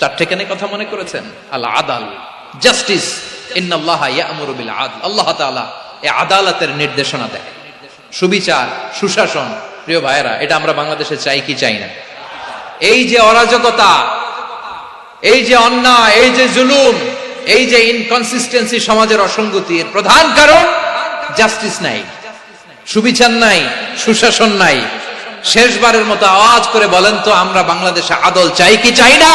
চারটে কেন কথা মনে করেছেন? আল্লাহ আদাল। জাস্টিস আল্লাহ আদালতের নির্দেশনা দেয় সুবিচার, সুশাসন, প্রিয় ভাইরা এটা আমরা বাংলাদেশে চাই কি চাই না? এই যে অরাজকতা, এই যে অন্যায়, এই যে জুলুম, এই যে ইনকনসিস্টেন্সি সমাজের অসঙ্গতির প্রধান কারণ জাস্টিস নাই, সুবিচার নাই, সুশাসন নাই। শেষবারের মতো আওয়াজ করে বলেন তো, আমরা বাংলাদেশে আদল চাই কি চাই না?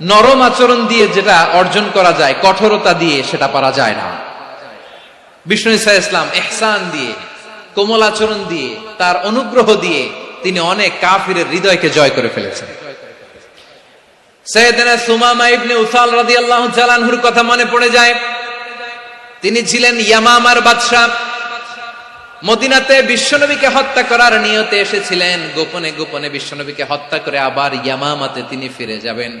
নরম আচরণ দিয়ে যেটা অর্জন করা যায়, কঠোরতা দিয়ে সেটা পারা যায় না। বিষ্ণু ইসা ইসলাম এহসান দিয়ে, কোমল আচরণ দিয়ে, তার অনুগ্রহ দিয়ে তিনি অনেক কাফিরের হৃদয়কে জয় করে ফেলেছেন। সৈয়দনা সুমামা ইবনে উসাল রাদিয়াল্লাহু কথা মনে পড়ে যায়। তিনি ছিলেন ইয়ামামার বাদশা মদিনাতে বিশ্বনবীকে হত্যা করার নিয়তে এসেছিলেন। গোপনে গোপনে বিশ্বনবীকে হত্যা করে আবার ইয়ামামাতে তিনি ফিরে যাবেন।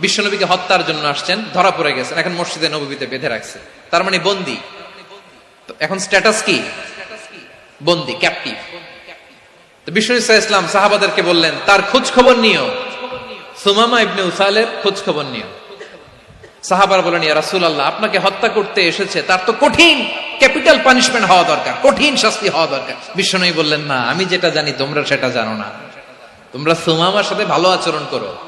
বিশ্বনবীকে হত্যার জন্য আসছেন, ধরা পড়ে গেছেন, এখন মসজিদে নবীতে বেঁধে রাখছে। তার মানে বন্দি। এখন স্ট্যাটাস কি? বন্দি ক্যাপটিভ সাহাবাদেরকে বললেন, তার নিও। ইবনে নিও। সাহাবার বলেন আল্লাহ আপনাকে হত্যা করতে এসেছে, তার তো কঠিন ক্যাপিটাল পানিশমেন্ট হওয়া দরকার, কঠিন শাস্তি হওয়া দরকার। বিশ্বনবী বললেন, না, আমি যেটা জানি, তোমরা সেটা জানো না। তোমরা সুমামার সাথে ভালো আচরণ করো।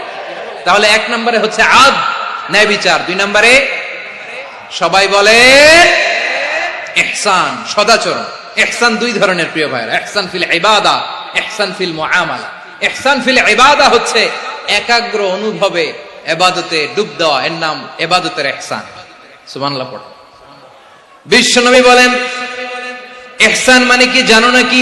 তাহলে এক নম্বরে হচ্ছে আদ, ন্যায় বিচার। দুই নম্বরে সবাই বলে ইহসান, সদাচরণ। ইহসান দুই ধরনের প্রিয় ভাইরা ইহসান ফিল ইবাদা, ইহসান ফিল মুআমালা। ইহসান ফিল ইবাদা হচ্ছে একাগ্র অনুভবে এবাদতে ডুব দেওয়া। এর নাম এবাদতের ইহসান। সুবহানাল্লাহ, পড়ো। বিশ্বনবী বলেন, ইহসান মানে কি জানো নাকি?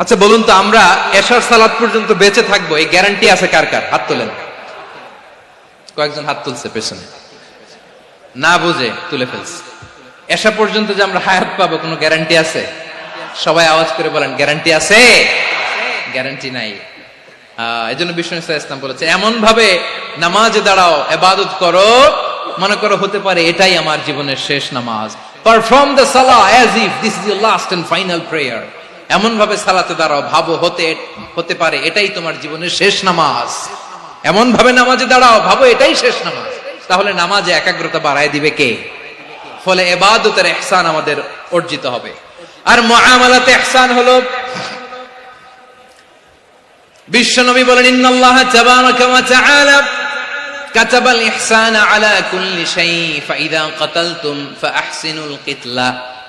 আচ্ছা বলুন তো, আমরা এশার সালাত পর্যন্ত বেঁচে থাকব, এই গ্যারান্টি আছে কার কার? হাত তোলেন। কয়েকজন হাত তুলছে পেছনে। না বুঝে, তুলে ফেলছে। এসা পর্যন্ত যে আমরা হায়াত পাবো, কোনো গ্যারান্টি আছে? সবাই আওয়াজ করে বলেন গ্যারান্টি আছে? গ্যারান্টি নাই। এই জন্য বিষ্ণু ইসলাম বলেছে এমন ভাবে নামাজে দাঁড়াও, এবাদত করো, মনে করো হতে পারে এটাই আমার জীবনের শেষ নামাজ। পারফর্ম দ্য সালা as if this is your last and final prayer এমন ভাবে সালাতে দাঁড়াও ভাবো হতে হতে পারে এটাই তোমার জীবনের শেষ নামাজ এমন ভাবে নামাজে দাঁড়াও ভাবো এটাই শেষ নামাজ তাহলে নামাজে একাগ্রতা বাড়ায় দিবে কে ফলে এবাদতের এহসান আমাদের অর্জিত হবে আর মুআমালাতে ইহসান হলো বিশ্বনবী বলেন ইন্নাল্লাহ তাবারাকা ওয়া তাআলা كتب الإحسان على كل شيء فإذا قتلتم فأحسنوا القتلة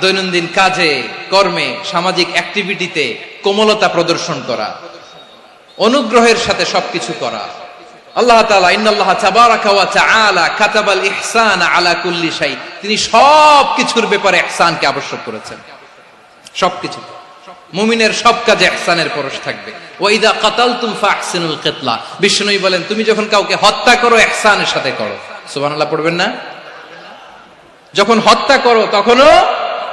দৈনন্দিন কাজে, কর্মে, সামাজিক অ্যাক্টিভিটিতে কোমলতা প্রদর্শন করা, অনুগ্রহের সাথে সবকিছু করা। তিনি ব্যাপারে বিষ্ণুই বলেন, তুমি যখন কাউকে হত্যা করো, ইহসানের সাথে করো। সুবহানাল্লাহ, পড়বেন না? যখন হত্যা করো, তখনও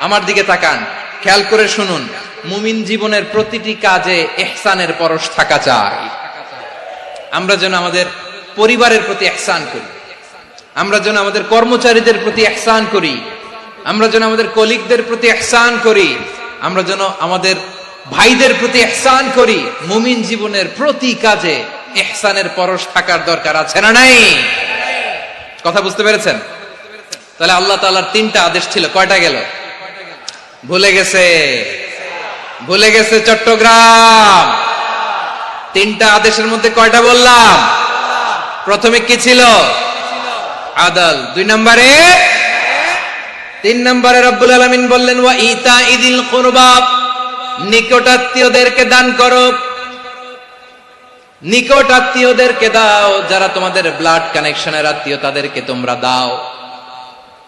আমার দিকে তাকান, খেয়াল করে শুনুন, মুমিন জীবনের প্রতিটি কাজে এহসানের পরশ থাকা চাই। আমরা যেন আমাদের পরিবারের প্রতি এহসান করি, আমরা যেন আমাদের কর্মচারীদের প্রতি এহসান করি, আমরা যেন আমাদের কলিগদের প্রতি এহসান করি, আমরা যেন আমাদের ভাইদের প্রতি এহসান করি, মুমিন জীবনের প্রতি কাজে এহসানের পরশ থাকার দরকার আছে না নাই? কথা বুঝতে পেরেছেন? তাহলে আল্লাহ তাআলার তিনটা আদেশ ছিল, কয়টা গেল? ভুলে গেছে। ভুলে গেছে চট্টগ্রাম। তিনটা আদেশের মধ্যে কয়টা বললাম? প্রথমে কি ছিল? আদল। দুই নম্বরে? তিন নম্বরে রব্বুল আলমিন বললেন, ওয়া ইতা ইদিল কুরবা। নিকটাত্মীয়দেরকে দান করো। নিকট আত্মীয়দেরকে দাও, যারা তোমাদের ব্লাড কানেকশনের আত্মীয়, তাদেরকে তোমরা দাও।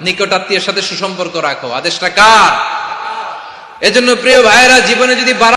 নিকটাত্মীয়ের সাথে সুসম্পর্ক রাখো। আদেশটা কার? এজন্য প্রিয় ভাইয়েরা জীবনে যদি